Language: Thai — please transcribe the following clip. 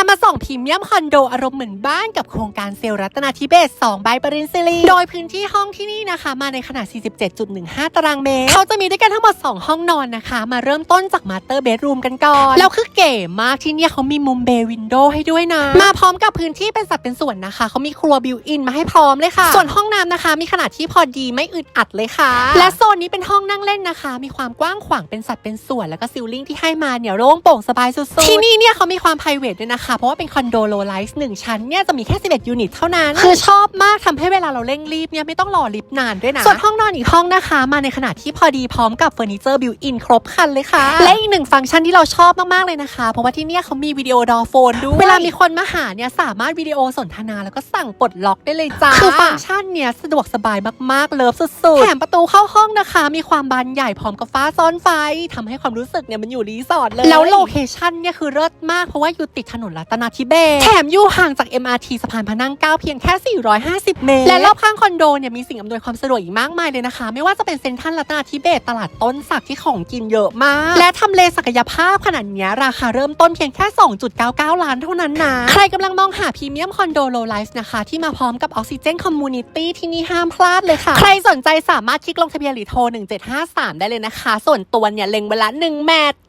ามาส่องพรีเมียมคอนโดอารมณ์เหมือนบ้านกับโครงการเซลล์รัตนาธิเบศ2ใบปรินซิลีโดยพื้นที่ห้องที่นี่นะคะ มาในขนาด 47.15 ตารางเมตร เขาจะมีด้วยกันทั้งหมด 2 ห้องนอนนะคะ มาเริ่มต้นจากมาสเตอร์เบดรูมกันก่อน แล้วคือเก๋มากที่นี่เขามีมุมเบย์วินโดว์ให้ด้วยนะ มาพร้อมกับพื้นที่เป็นสัดเป็นส่วนนะคะ เขามีครัวบิวอินมาให้พร้อมเลยค่ะ ส่วนห้องน้ำนะคะ มีขนาดที่พอดีไม่อึดอัดเลยค่ะ และโซนนี้เป็นห้องนั่งเล่นนะคะ มีความกว้างขวางเป็นสัดเป็นส่วน แล้วก็ซิลลิ่งที่ให้มาเนี่ยโล่งโปร่งสบายสุดๆที่นี่เนี่ยเขามีความ p r i v a t ด้วยนะคะเพราะว่าเป็นคอนโดโลไลส์หนึ่งชั้นเนี่ยจะมีแค่ 11 ยูนิตเท่านั้น คือชอบมากทำให้เวลาเราเร่งรีบเนี่ยไม่ต้องรอลิฟต์นานด้วยนะ ส่วนห้องนอนอีกห้องนะคะ มาในขนาดที่พอดีพร้อมกับเฟอร์นิเจอร์บิวอินครบครันเลยค่ะ และอีกหนึ่งฟังก์ชันที่เราชอบมากๆเลยนะคะ เพราะว่าที่เนี่ยเขามีวิดีโอดอโฟนด้วยเวลามีคนมาหาเนี่ยสามารถวิดีโอสนทนาแล้วก็สั่งปลดล็อกได้เลยจ้าคือฟังก์ชันเนี่ยสะดวกสบายมากๆเลิฟสุดๆแถมประตูเข้าห้องนะคะ มีความบานใหญ่พร้อมกับฟ้าซ่อนไฟทำให้ความรู้สึกเนี่ยมันอยู่รีสอร์ทเลยแล้วโลเคชั่นเนี่ยคือเลิศมากเพราะว่าอยู่ติดถนนรัตนาธิเบศแถมอยู่ห่างจาก MRT สะพานพระนั่งเกล้าเพียงแค่ 450 เมตร และรอบข้างคอนโดเนี่ยมีสิ่งอำนวยความสะดวกอีกมากมายเลยนะคะ ไม่ว่าจะเป็นเซ็นทรัลรัตนาธิเบศตลาดต้นสักที่ของกินเยอะมาก และทำเลศักยภาพขนาดเนี้ยราคาเริ่มต้นเพียงแค่ 2.99 ล้านเท่านั้นนะ ใครกำลังมองหาพรีเมียมคอนโดโลไลฟ์นะคะ ที่มาพร้อมกับออกซิเจนคอมมูนิตี้ที่นี่ห้ามพลาดเลยค่ะ ใครสนใจสามารถคลิกลงทะเบียนหรือโทร 1753 ได้เลยนะคะ ส่วนตัวเนี่ยเล็งเวลา1แมตช์